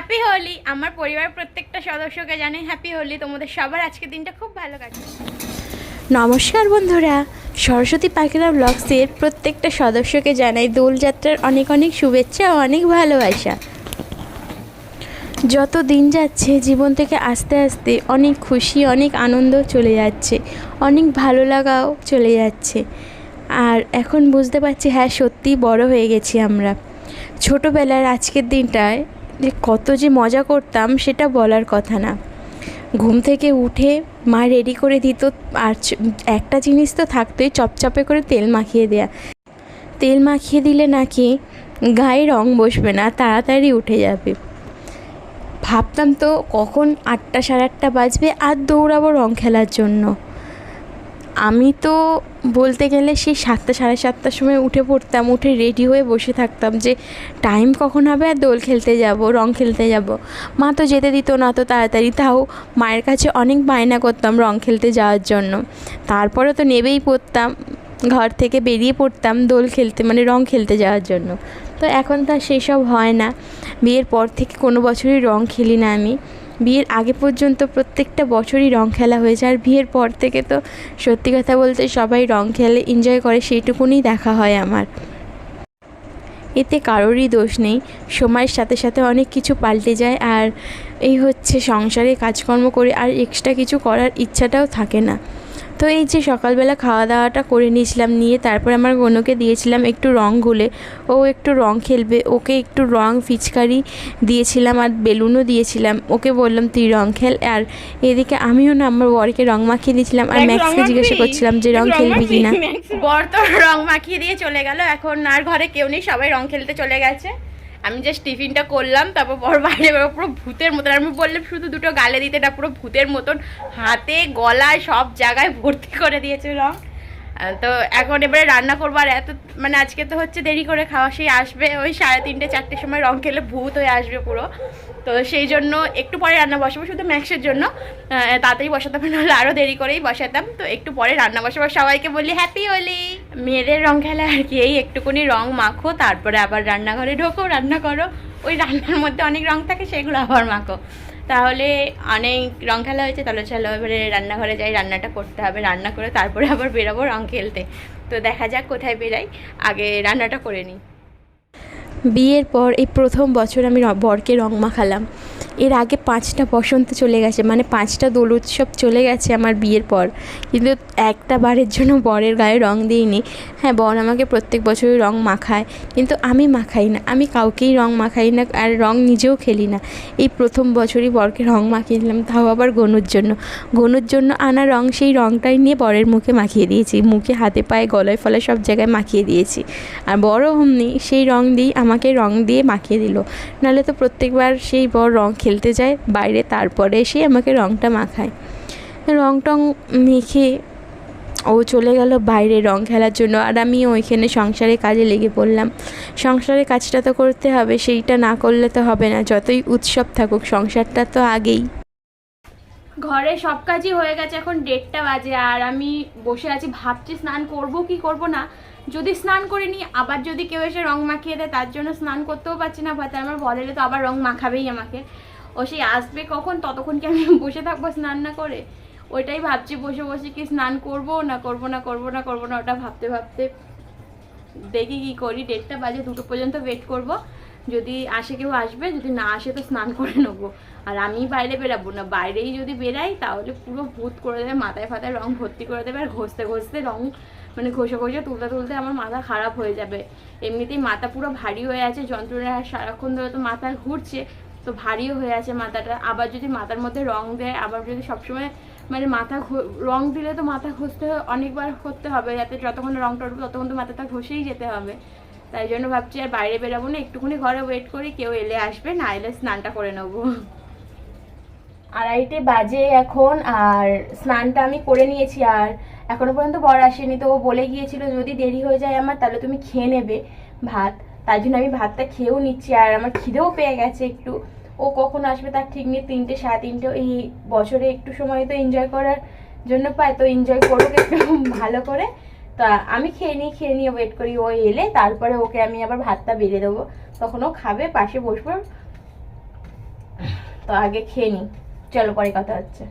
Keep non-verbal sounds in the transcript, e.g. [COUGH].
Happy Holi আমার পরিবার প্রত্যেকটা সদস্যকে জানাই হ্যাপি হোলি তোমাদের সবার আজকের দিনটা খুব ভালো কাটবে নমস্কার বন্ধুরা। সরস্বতী পাখিরা ব্লগসের প্রত্যেকটা সদস্যকে জানাই দোলযাত্রার অনেক অনেক শুভেচ্ছা ও অনেক ভালোবাসা। যত দিন যাচ্ছে, জীবন থেকে আস্তে আস্তে অনেক খুশি, অনেক আনন্দ চলে যাচ্ছে, অনেক ভালো লাগাও চলে যাচ্ছে। আর এখন বুঝতে পারছি হ্যাঁ সত্যিই বড় হয়ে গেছি আমরা। ছোটোবেলার আজকের দিনটায় যে কত যে মজা করতাম, সেটা বলার কথা না। ঘুম থেকে উঠে মা রেডি করে দিত, আর একটা জিনিস তো থাকতোই, চপচপে করে তেল মাখিয়ে দেয়া। তেল মাখিয়ে দিলে নাকি গায়ে রং বসবে না, তাড়াতাড়ি উঠে যাবে। ভাবতাম তো কখন আটটা সাড়ে আটটা বাজবে, আর দৌড়াবো রং খেলার জন্য। আমি তো বলতে গেলে সেই সাতটা, সাড়ে সাতটার সময় উঠে পড়তাম, উঠে রেডি হয়ে বসে থাকতাম যে টাইম কখন হবে আর দোল খেলতে যাব, রং খেলতে যাব। মা তো যেতে দিত না তো তাড়াতাড়ি, তাও মায়ের কাছে অনেক বায়না করতাম রং খেলতে যাওয়ার জন্য। তারপরে তো নেবেই পড়তাম, ঘর থেকে বেরিয়ে পড়তাম দোল খেলতে মানে রং খেলতে যাওয়ার জন্য। তো এখন তো আর সেসব হয় না। বিয়ের পর থেকে কোনো বছরই রং খেলি না আমি। বিয়ের আগে পর্যন্ত প্রত্যেকটা বছরই রং খেলা হয়েছে আর বিয়ের পর থেকে তো সত্যি কথা বলতে সবাই রং খেলে এনজয় করে, সেইটুকুনি দেখা হয় আমার। এতে কারোরই দোষ নেই। সময়ের সাথে সাথে অনেক কিছু পাল্টে যায়। আর এই হচ্ছে সংসারে কাজকর্ম করে আর এক্সট্রা কিছু করার ইচ্ছাটাও থাকে না। তো এই যে সকালবেলা খাওয়া দাওয়াটা করে নিয়েছিলাম নিয়ে তারপর আমার গনুকে দিয়েছিলাম একটু রং গুলে। ও একটু রং খেলবে ওকে একটু রং ফিচকারি দিয়েছিলাম আর বেলুনও দিয়েছিলাম। ওকে বললাম তুই রং খেল। আর এদিকে আমিও না আমার বরকে রং মাখিয়ে দিয়েছিলাম আর ম্যাক্সকে জিজ্ঞাসা করছিলাম যে রং খেলবি কি না বর তো রং মাখিয়ে দিয়ে চলে গেল। এখন আর ঘরে কেউ নেই সবাই রং খেলতে চলে গেছে। আমি জাস্ট টিফিনটা করলাম, তারপর বর বাইরে পুরো ভূতের মতন। আমি বললাম, শুধু দুটো গালে দিতে না পুরো ভূতের মতন। হাতে, গলায়, সব জায়গায় ভর্তি করে দিয়েছে রং। তো এখন এবারে রান্না করব, আর এত মানে আজকে তো হচ্ছে দেরি করে খাওয়া, সেই আসবে ওই সাড়ে তিনটে, চারটের সময় রং খেলে ভূত হয়ে আসবে পুরো। তো সেই জন্য একটু পরে রান্না বসাবো, শুধু ম্যাক্সের জন্য। তাড়াতাড়ি বসাতাম নাহলে আরও দেরি করেই বসাতাম। তো একটু পরে রান্না বসাবো। সবাইকে বলি হ্যাপি হোলি মেয়েদের রং খেলা আর কি, এই একটুকুনি রং মাখো, তারপরে আবার রান্নাঘরে ঢোকো, রান্না করো। ওই রান্নার মধ্যে অনেক রং থাকে, সেগুলো আবার মাখো। তাহলে অনেক রং খেলা হয়েছে, তাহলে চলো এবারে রান্নাঘরে যাই, রান্নাটা করতে হবে, রান্না করে তারপরে [LAUGHS] আবার বেরোবো রং খেলতে। তো দেখা যাক কোথায় বেরাই, আগে রান্নাটা করে নিই। বিয়ের পর এই প্রথম বছর আমি বরকে রং মাখালাম। এর আগে পাঁচটা বসন্ত চলে গেছে মানে পাঁচটা দোল উৎসব চলে গেছে আমার বিয়ের পর। কিন্তু একটা বারের জন্য বরের গায়ে রং দিইনি। হ্যাঁ বর আমাকে প্রত্যেক বছরই রং মাখায়, কিন্তু আমি মাখাই না, আমি কাউকেই রং মাখাই না আর রং নিজেও খেলি না। এই প্রথম বছরই বরকে রং মাখিয়ে দিলাম তাও আবার গনুর জন্য। গনুর জন্য আনা রং সেই রংটাই নিয়ে বরের মুখে মাখিয়ে দিয়েছি, মুখে হাতে পায়ে গলায় ফলায় সব জায়গায় মাখিয়ে দিয়েছি। আর বড় অমনি সেই রং দিয়েই আমাকে রং দিয়ে মাখিয়ে দিল। নাহলে তো প্রত্যেকবার সেই বর রং খেলতে যায় বাইরে, তারপরে এসে আমাকে রংটা মাখায়। রং টং মেখে ও চলে গেল বাইরে রং খেলার জন্য। আর আমি ওইখানে সংসারে কাজে লেগে পড়লাম। সংসারের কাজটা তো করতে হবে, সেইটা না করলে তো হবে না। যতই উৎসব থাকুক, সংসারটা তো আগেই। ঘরে সব কাজই হয়ে গেছে, এখন ডেটটা বাজে। আর আমি বসে আছি, ভাবছি স্নান করব কি করব না। যদি স্নান করে নিই, আবার যদি কেউ এসে রং মাখিয়ে দেয়, তার জন্য স্নান করতেও পারছি না। ভাতে আমার বলেলে তো আবার রং মাখাবেই আমাকে। ও সেই আসবে কখন? ততক্ষণ কি আমি বসে থাকব স্নান না করে? ওইটাই ভাবছি বসে বসে কি স্নান করব না করব না করব না করব না, ওটা ভাবতে ভাবতে দেখি কি করি। ডেটটা বাজে, দুটো পর্যন্ত ওয়েট করব। যদি আসে কেউ আসবে, যদি না আসে তো স্নান করে নেব। আর আমি বাইরে বেরাবো না, বাইরেই যদি বেরাই তাহলে পুরো ভূত করে দেবে, মাথায় ফাতায় রং ভর্তি করে দেবে, আর ঘষতে ঘষতে রং মানে ঘষে ঘষে তুলতে তুলতে আমার মাথা খারাপ হয়ে যাবে। এমনিতেই মাথা পুরো ভারী হয়ে আছে যন্ত্রণা সারাক্ষণ ধরে তো মাথা ঘুরছে তো ভারীও হয়ে আছে মাথাটা। আবার যদি মাথার মধ্যে রং দেয়, আবার যদি সবসময় মানে মাথা রং দিলে তো মাথা ঘষতে অনেকবার করতে হবে, যাতে যতক্ষণ রং টরবে ততক্ষণ তো মাথাটা ঘষেই যেতে হবে। তাই জন্য ভাবছি আর বাইরে বেরাবো না, একটুখানি ঘরে ওয়েট করি, কেউ এলে আসবে, না এলে স্নানটা করে নেব। আড়াইটে বাজে এখন, আর স্নানটা আমি করে নিয়েছি, আর এখনও পর্যন্ত বর আসেনি, তো ও বলে গিয়েছিল যদি দেরি হয়ে যায় আমার, তাহলে তুমি খেয়ে নেবে ভাত। তাই জন্য আমি ভাতটা খেয়েও নিচ্ছি, আর আমার খিদেও পেয়ে গেছে একটু। ও কখন আসবে তার ঠিক নেই, তিনটে, সাড়ে তিনটে এই বছরে একটু সময় তো এনজয় করার জন্য পায়, তো এনজয় করুক একটু ভালো করে। তা আমি খেয়ে নিই, খেয়ে নিয়ে ওয়েট করি, ও এলে তারপরে ওকে আমি আবার ভাতটা বেড়ে দেবো। তখন ও খাবে, পাশে বসবো। তো আগে খেয়ে নিই। চলো পরে কথা হচ্ছে।